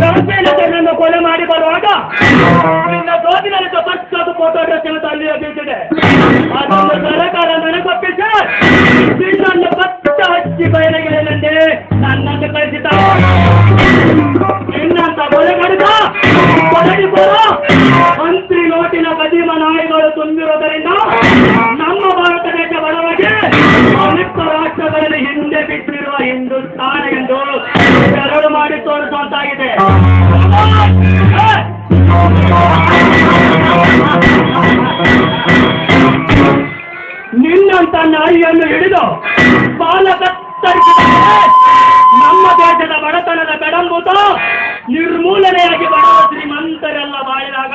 ನರಸೇನನ್ನು ಕೊಲೆ ಮಾಡಿ ಬರುವಾಗ ನಿನ್ನ ಸೋದಿನಲ್ಲಿ ತಪಸ್ಸಾದ ಫೋಟೋ ಡ್ರೆಸ್ ಅಲ್ಲಿ ಬೀಳ್ತಿದೆ. ಅದನ್ನು ಸರಕಾರ ನನಗೊಪ್ಪಿಸಿ. ನಿನ್ನನ್ನು ಪತ್ತ ಹಚ್ಚಿ ಬಯಲಿಗೆಳೆಯಲೆಂದೇ ನನ್ನನ್ನು ಕಳಿಸಿದ. ನಿನ್ನಂತ ಕೊಲೆ ಮಾಡಿದ. ನಾಯಿಯನ್ನು ಹಿಡಿದು ಬಾಲ ಕತ್ತರಿಸಿದರೆ ನಮ್ಮ ದೇಶದ ಬಡತನದ ಬೆಡಂಬೂತ ನಿರ್ಮೂಲನೆಯಾಗಿ ಬಡವ ಶ್ರೀಮಂತರೆಲ್ಲ ಬಾಯಿದಾಗ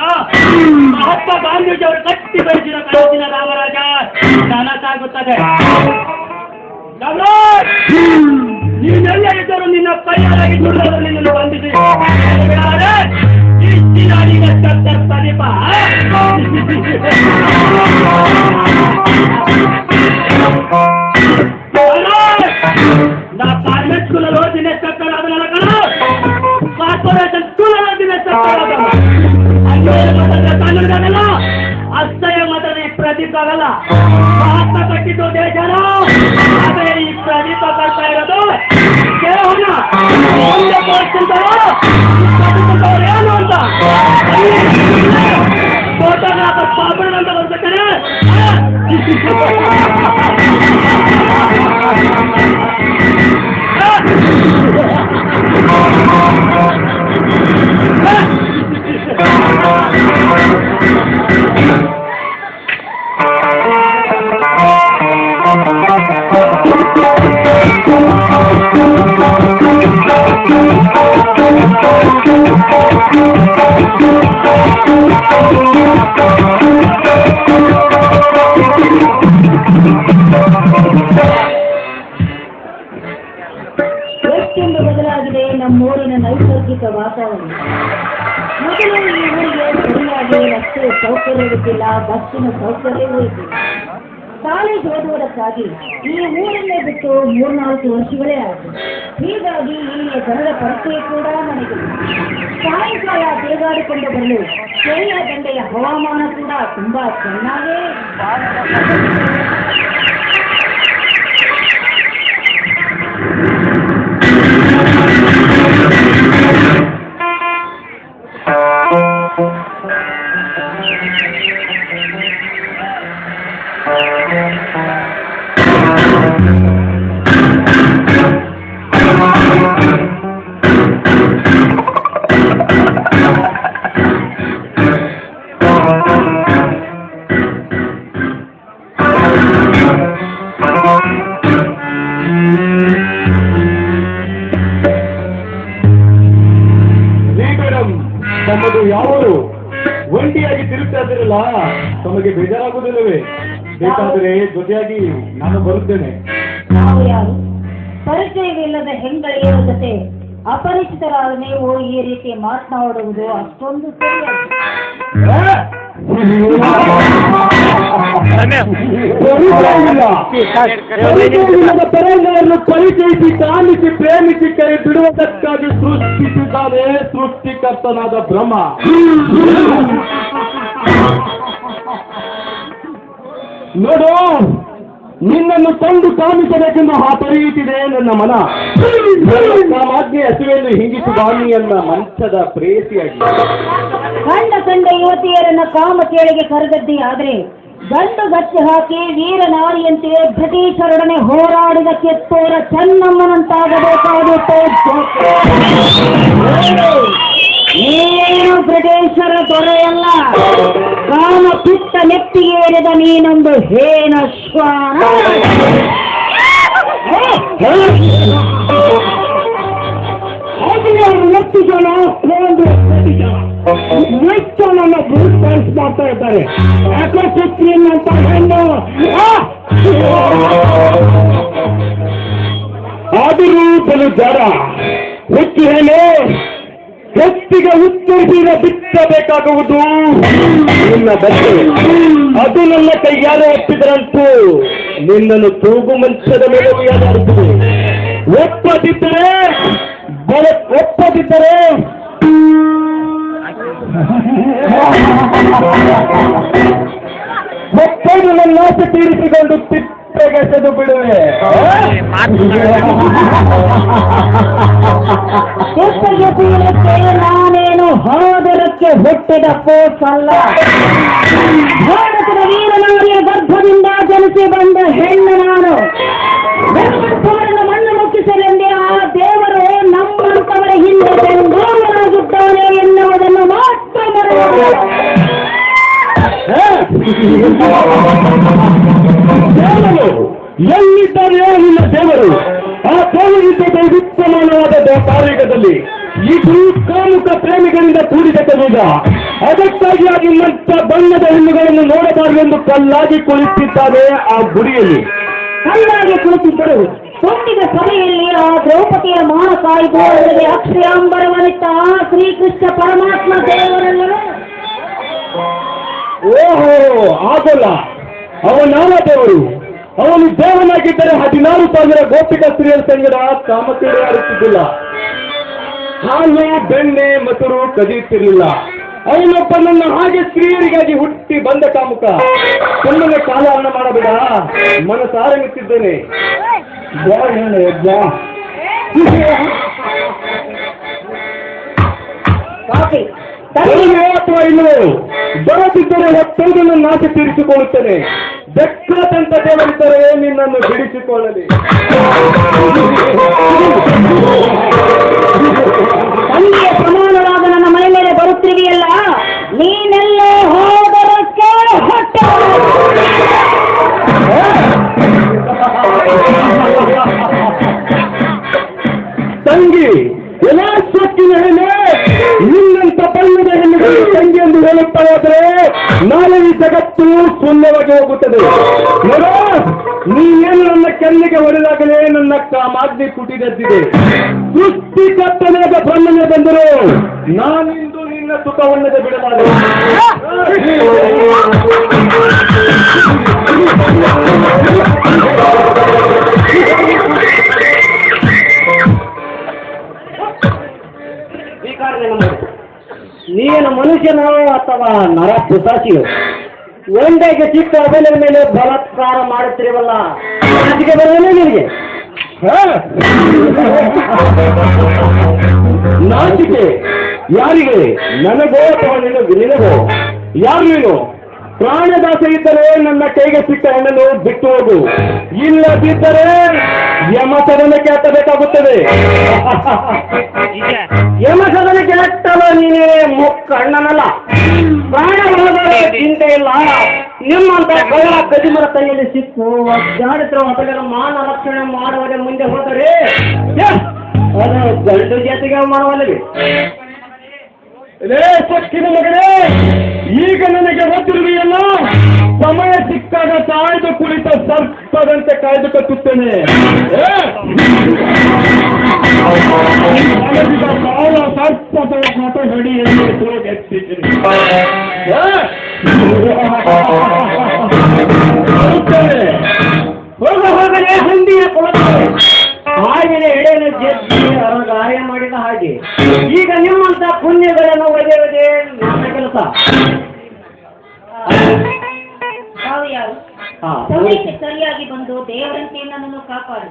ಮಹಾತ್ಮ ಗಾಂಧೀಜಿಯವರು ಕಟ್ಟಿ ಬೆಳೆಸಿದ ಕನಸಿನ ರಾಮರಾಜ ನನಸಾಗುತ್ತದೆ! ನೀನೆಲ್ಲ ಇದ್ದರೂ ನಿನ್ನ ಕೈಯಾಗಿ ದುಡಿದವರು ನಿನ್ನನ್ನು ಬಂಧಿಸಿ ಬಿಡಾರೆ ಮಾತಾಡಿದ್ರೆ ಈ ಪ್ರದೀಪ್ ಆಗಲ್ಲ ಮಹಾತ್ಮ ಕಟ್ಟಿದ್ದು ದೇಶನ ಆದರೆ ಈ ಪ್ರದೀಪ ಕಟ್ತಾ ಇರೋದು ಕೇವಲ ಒಂದೇ ತೋರಿಸ್ತಿದ್ದಾರೋ ಕಟ್ಟಿದ್ದವ್ರು ಏನು ಅಂತ ಫೋಟೋಗ್ರಾಫರ್ ಪಾಪಣ ಅಂತ ಬರ್ಬೇಕಾರೆ ಎಷ್ಟೊಂದು ಬದಲಾಗಿದೆ ನಮ್ಮೂರಿನ ನೈಸರ್ಗಿಕ ವಾತಾವರಣ. ಮೊದಲು ಈ ಊರಿಗೆ ಸರಿಯಾಗಿ ರಸ್ತೆ ಸೌಕರ್ಯವಿದ್ದಿಲ್ಲ, ಬಸ್ಸಿನ ಸೌಕರ್ಯವೂ ಇದ್ದಿಲ್ಲ. ಕಾಲೇಜ್ ಈ ಊರನ್ನೇ ಬಿಟ್ಟು ಮೂರ್ನಾಲ್ಕು ವರ್ಷಗಳೇ ಆಯಿತು. ಹೀಗಾಗಿ ಇಲ್ಲಿಯ ಜನರ ಪರಿಚಯ ಕೂಡ ನನಗೆ ಸಾಯಂಕಾಲ ತಿರುಗಾಡಿಕೊಂಡು ಬರಲು ಕೇರಳ ದಂಡೆಯ ಹವಾಮಾನ ಕೂಡ ತುಂಬಾ ಚೆನ್ನಾಗೇ ಒಂಟಿಯಾಗಿ ತಿರುಗ್ತಾ ಇದ್ದೀರಲ್ಲ? ತಮಗೆ ಬೇಜಾರಾಗುವುದಿಲ್ಲವೇ? ಬೇಕಾದರೆ ಜೊತೆಯಾಗಿ ನಾನು ಬರುತ್ತೇನೆ. ನಾವು ಯಾರು? ಪರಿಚಯವಿಲ್ಲದ ಹೆಂಗಳಿಯ ಜೊತೆ ಅಪರಿಚಿತರಾದ ನೀವು ಈ ರೀತಿ ಮಾತನಾಡುವುದು ಅಷ್ಟೊಂದು ಸರಿಯಾಗಿ. ಪರಂಗವನ್ನು ಪರಿಚಯಿಸಿ ಕಾಣಿಸಿ ಪ್ರೇಮಿಸಿ ಕೈ ಬಿಡುವುದಕ್ಕಾಗಿ ಸೃಷ್ಟಿಸಿದ್ದಾನೆ ಸೃಷ್ಟಿಕರ್ತನಾದ ಭ್ರಮ ನೋಡು ನಿನ್ನನ್ನು ತಂದು ಕಾಮಿಸಬೇಕೆಂದು ಪರಿಯುತ್ತಿದೆ ನನ್ನ ಮನ ಕಾಮಾಜ್ಞೆ ಹಸುವೆಯನ್ನು ಹಿಂಗಿಸು ಬಾಣಿಯನ್ನ ಮಂಚದ ಪ್ರೇಸಿಯಾಗಿ ಸಣ್ಣ ಕಂಡ ಯುವತಿಯರನ್ನ ಕಾಮ ಕೇಳಿಗೆ ಕರೆದದ್ದೇ ಆದ್ರೆ ಗಂಡು ಗಟ್ಟಿ ಹಾಕಿ ವೀರ ನಾರಿಯಂತೆ ಬ್ರಿಟಿಷರೊಡನೆ ಹೋರಾಡಿದ ಕೆತ್ತೋರ ಚೆನ್ನಮ್ಮನಂತಾಗಬೇಕಾಗುತ್ತೆ ನೀನು ಬ್ರಿಟಿಷರ ದೊರೆಯಲ್ಲ ಕಾಮ ಪಿತ್ತ ನೆತ್ತಿಗೇರಿದ ನೀನೊಂದು ಹೇನ ಶ್ವಾನ ಎಷ್ಟು ಎಷ್ಟು ನನ್ನ ಬ್ರೂಟ್ ಫೋರ್ಸ್ ಮಾಡ್ತಾ ಇದ್ದಾರೆ. ಅಕೋಸಿಕ್ರೀನ್ ಅಂತ ಹೆಣ್ಣು! ಆದರೂ ಬಲು ಜಡ. ಹುಚ್ಚು ಹೇಳಿ ಹೊತ್ತಿಗೆ ಉತ್ತರಿಸಿದ ಬಿತ್ತಬೇಕಾಗುವುದು ನಿನ್ನ ಬಗ್ಗೆ ಅದು ನನ್ನ ಕೈಯಾರೆ ಒಪ್ಪಿದ್ರಂತೂ ನಿನ್ನನ್ನು ತೂಗು ಮಂಚದ ಮೇಲೆ ಒಪ್ಪದಿದ್ದರೆ ಬರ- ಒಪ್ಪದಿದ್ದರೆ ಒಪ್ಪದು ನನ್ನ ಆಸೆ ತೀರಿಸಿಕೊಂಡು ತಿಪ್ಪೆಗೆಸೆದು ಬಿಡುವೆ? ನಾನೇನು ಹೋದರಕ್ಕೆ ಹುಟ್ಟಿದ ಅಲ್ಲ. ಭಾರತದ ವೀರನಾರಿಯ ಗರ್ಭದಿಂದ ಜನಿಸಿ ಬಂದ ಹೆಣ್ಣು ನಾನು. ಮಣ್ಣು ಮುಕ್ಕಿಸಲೆಂದೇ ಆ ದೇವರು ನಮ್ಮಂತವರ ಹಿಂದೆ ಎನ್ನುವುದು ದೇವರು ಎಲ್ಲಿದ್ದಾರೆ ನಿನ್ನ ದೇವರು? ಆ ದೇವರಿದ್ದ ಉತ್ತಮವಾದ ತಾರೀಕದಲ್ಲಿ ಇದು ಕಾಮುಕ ಪ್ರೇಮಿಗಳಿಂದ ಕೂಡಿದ ಕವಿದ ಅದಕ್ಕಾಗಿ ಆ ನಿಮ್ಮಂತ ಬಣ್ಣದ ಹೆಣ್ಣುಗಳನ್ನು ನೋಡಬಾರದೆಂದು ಕಲ್ಲಾಗಿ ಕುಳಿತಿದ್ದಾರೆ ಆ ಗುಡಿಯಲ್ಲಿ. ಕಲ್ಲಾಗಿ ಕುಳಿತಿದ್ದರು ತುಂಬಿದ ಸಭೆಯಲ್ಲಿ ಆ ದ್ರೌಪದಿಯ ಮಾನ ಕಾಯ್ದು ಆ ಶ್ರೀಕೃಷ್ಣ ಪರಮಾತ್ಮ ದೇವರಲ್ಲವೇ ಓಹೋ ಆಗಲ್ಲ ಅವನಾವ ದೇವರು. ಅವನು ದೇವನಾಗಿದ್ದರೆ ಹದಿನಾರು ಸಾವಿರ ಗೋಪಿಕ ಸ್ತ್ರೀಯರ ಸಂಗಡ ಕಾಮಕ್ರೀಡೆ ಆಡುತ್ತಿದ್ದಿಲ್ಲ. ಹಾಲು, ಬೆಣ್ಣೆ, ಮೊಸರು ಕದಿಯುತ್ತಿರಲಿಲ್ಲ. ಅವನೊಬ್ಬ ನನ್ನ ಹಾಗೆ ಸ್ತ್ರೀಯರಿಗಾಗಿ ಹುಟ್ಟಿ ಬಂದ ಕಾಮುಕ. ಸುಮ್ಮನೆ ಅನ್ನ ಮಾಡಬೇಡ. ಮನಸಾರಂಗುತ್ತಿದ್ದೇನೆ ಕಾಫಿ. ಬರುವೆ ಅಥವಾ ಇಲ್ಲವೋ ಬರದಿದ್ದರೆ ಹೊತ್ತೊಂದನ್ನು ನಾಶ ತೀರಿಸಿಕೊಳ್ಳುತ್ತೇನೆ. ಬೆಕ್ಕದಂತ ದೇವರಿದ್ದರೆ ನಿನ್ನನ್ನು ಬಿಡಿಸಿಕೊಳ್ಳಲಿ. ತಂಗಿ ಎಂದು ಹೇಳುತ್ತಾ ಹೋದರೆ ನಾಳೆ ಈ ಜಗತ್ತು ಶೂನ್ಯವಾಗಿ ಹೋಗುತ್ತದೆ. ನೋಡ ನೀನೇನು ನನ್ನ ಕೆನ್ನಿಗೆ ಹೊಡೆದಾಗಲೇ ನನ್ನ ಕಾಮಾಗ್ನಿ ಕುಟಿದದ್ದಿದೆ ಸೃಷ್ಟಿ ಕತ್ತನೆಯಾದ ಬ್ರಹ್ಮನೇ ಬಂದರು ನಾನಿಂದು ನಿನ್ನ ಸುಖವನ್ನದೆ ಬಿಡಲಾರೆ. ನರ ಪಿಸಾಚಿಯೋ ಒಂದಾಗಿ ಚಿಕ್ಕ ಮೊಬೈಲ್ ಮೇಲೆ ಬಲತ್ಕಾರ ಮಾಡುತ್ತಿರಿವಲ್ಲ ಅದಕ್ಕೆ ಬರೋದೇ ನಿನಗೆ? ನಾಚಿಕೆ, ಯಾರಿಗೆ? ನನಗೋ ಅಥವಾ ನಿನಗೆ ನಿನಗೋ? ಯಾರು ನೀನು? ಪ್ರಾಣದಾಸ ಇದ್ದರೆ ನನ್ನ ಕೈಗೆ ಸಿಕ್ಕ ಹೆಣ್ಣನ್ನು ಬಿಟ್ಟು ಹೋಗು. ಇಲ್ಲದಿದ್ದರೆ ಯಮ ಸದನಕ್ಕೆ ಹತ್ತಬೇಕಾಗುತ್ತದೆ ಯಮ ಸದನಕ್ಕೆ ಕೆಟ್ಟವ ನೀನೇ ಮುಕ್ಕ ಅಣ್ಣನಲ್ಲ. ಪ್ರಾಣ ಹೋದರೆ ಚಿಂತೆ ಇಲ್ಲ. ನಿಮ್ಮಂತ ಕಳ್ಳ ಕದಿಮರ ಕೈಯಲ್ಲಿ ಸಿಕ್ಕು ಜಾಡಿದ್ರು ಮತಗಳ ಮಾನ ರಕ್ಷಣೆ ಮಾಡುವರೆ ಮುಂದೆ ಹೋದರೆ ಅದನ್ನು ಅದು ಗಂಡು ಜಾತಿಗೆ ಮಾಡುವಲ್ಲಿಗೆ ರೇ ಪಕ್ಷಿನ ಮಗನೇ, ಈಗ ನನಗೆ ಗೊತ್ತಿರುವೆಯಲ್ಲ ಸಮಯ ಸಿಕ್ಕಾಗ ಕಾಯ್ದು ಕುಳಿತ ಸರ್ಪದಂತೆ ಕಾಯ್ದು ಕಟ್ಟುತ್ತೇನೆ. ಕಾಲ ಸರ್ಪದ ಮತ ಹಿಡಿ ಎಂದು ಎತ್ತಿದ್ದೀನಿ. ಹೋಗ ಹೋಗಲೇ ಹಂದಿಯ ಕೊಳತೆ ಹಾಗಿನ ಎಡೆಯನ್ನು ಜಜ್ಜಿ ಗಾಯ ಮಾಡಿದ ಹಾಗೆ. ಈಗ ನಿಮ್ಮಂತ ಪುಣ್ಯಗಳನ್ನು ಒದೆಯುವುದೇ ನನ್ನ ಕೆಲಸ. ಸಮಯಕ್ಕೆ ಸರಿಯಾಗಿ ಬಂದು ದೇವರಂತೆ ನನ್ನನ್ನು ಕಾಪಾಡಿ.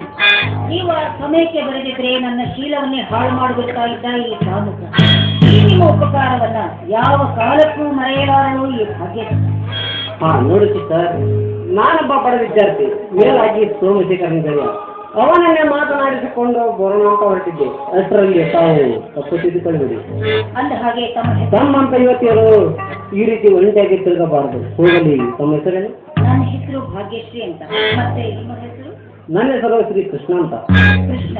ನೀವು ಆ ಸಮಯಕ್ಕೆ ಬರೆದಿದ್ರೆ ನನ್ನ ಶೀಲವನ್ನೇ ಹಾಳು ಮಾಡಬೇಕಾಗಿದ್ದ ಈ ಕಾಮುಕ ಈ ನಿಮ್ಮ ಉಪಕಾರವನ್ನ ಯಾವ ಕಾಲಕ್ಕೂ ಮರೆಯಲಾರಳು ಈ ಭಾಗ್ಯ ಹಾ ನೋಡಿ ಸರ್ ನಾನೊಬ್ಬ ಬಡ ವಿದ್ಯಾರ್ಥಿ. ಮೇಲಾಗಿ ಸೋಮಶೇಖರನ್ ಅವನನ್ನೇ ಮಾತನಾಡಿಸಿಕೊಂಡು ಬರೋಣ ಅಂತ ಹೊರಟಿದ್ದೆ. ಅಷ್ಟರಲ್ಲಿ ತಾವು ತಪ್ಪು ತಿದ್ದುಕೊಳ್ಳಬೇಡಿ ಅಂದ ಹಾಗೆ ತಮ್ಮ ತಮ್ಮಂತ ಯುವತಿಯರು ಈ ರೀತಿ ಒಂಟಿಯಾಗಿ ತಿರುಗಬಾರದು. ಹೋಗಲಿ ತಮ್ಮ ಹೆಸರೇನು? ನನ್ನ ಹೆಸರು ಭಾಗ್ಯಶ್ರೀ ಅಂತ. ಮತ್ತೆ ನಿಮ್ಮ ಹೆಸರು? ನನ್ನ ಹೆಸರು ಶ್ರೀ ಕೃಷ್ಣ ಅಂತ. ಕೃಷ್ಣ.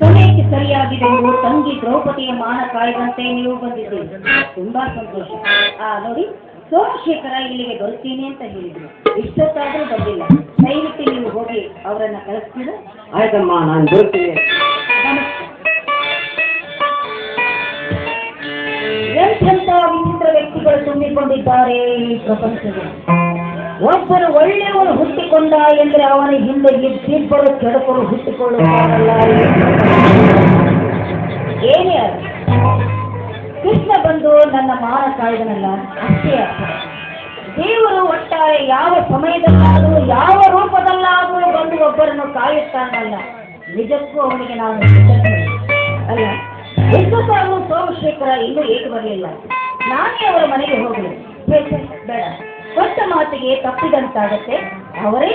ಸಮಯಕ್ಕೆ ಸರಿಯಾಗಿ ಬಂದು ತಂಗಿ ದ್ರೌಪದಿಯ ಮಾನ ಕಾಯ್ದಂತೆ ನೀವು ಬಂದಿದ್ದೀರಿ. ತುಂಬಾ ಸಂತೋಷ. ಆ ನೋಡಿ. ಸೋಮಶೇಖರ ಇಲ್ಲಿಗೆ ಬರುತ್ತೇನೆ ಅಂತ ಹೇಳಿದ್ರು. ಇಷ್ಟೊತ್ತಾದ್ರೂ ಬಂದಿಲ್ಲ. ದಯವಿಟ್ಟು ನೀವು ಹೋಗಿ ಅವರನ್ನ ಕಳಿಸ್ತೀರ? ಆಯ್ತಮ್ಮ ನಾನು ಬರ್ತೀನಿ ಎಂಥ ವಿಚಿತ್ರ ವ್ಯಕ್ತಿಗಳು ತುಂಬಿಕೊಂಡಿದ್ದಾರೆ ಈ ಪ್ರಪಂಚದಲ್ಲಿ. ಒಬ್ಬರು ಒಳ್ಳೆಯವರು ಹುಟ್ಟಿಕೊಂಡ ಎಂದ್ರೆ ಅವನ ಹಿಂದೆ ಇಬ್ಬಿಬ್ಬರು ಕೆಡಕರು ಹುಟ್ಟಿಕೊಳ್ಳುತ್ತಾರಲ್ಲ ಏನೇ ಅದು? ನನ್ನ ಮಾನ ಕಾಯ್ದನಲ್ಲ ಅಷ್ಟೇ ಅರ್ಥ. ದೇವರು ಒಟ್ಟಾರೆ ಯಾವ ಸಮಯದಲ್ಲಾದರೂ, ಯಾವ ರೂಪದಲ್ಲಾದರೂ ಬಂದು ಒಬ್ಬರನ್ನು ಕಾಯುತ್ತಾನಲ್ಲ. ನಿಜಕ್ಕೂ ಅವನಿಗೆ ನಾನು. ಅಲ್ಲ ನಿಜಕ್ಕೂ ಸೋಮಶೇಖರ ಇನ್ನೂ ಏಕೆ ಬರಲಿಲ್ಲ? ನಾನೇ ಅವರ ಮನೆಗೆ ಹೋಗಲಿ. ಬೇಡ ಕೊಟ್ಟ ಮಾತಿಗೆ ತಪ್ಪಿದಂತಾಗತ್ತೆ. ಅವರೇ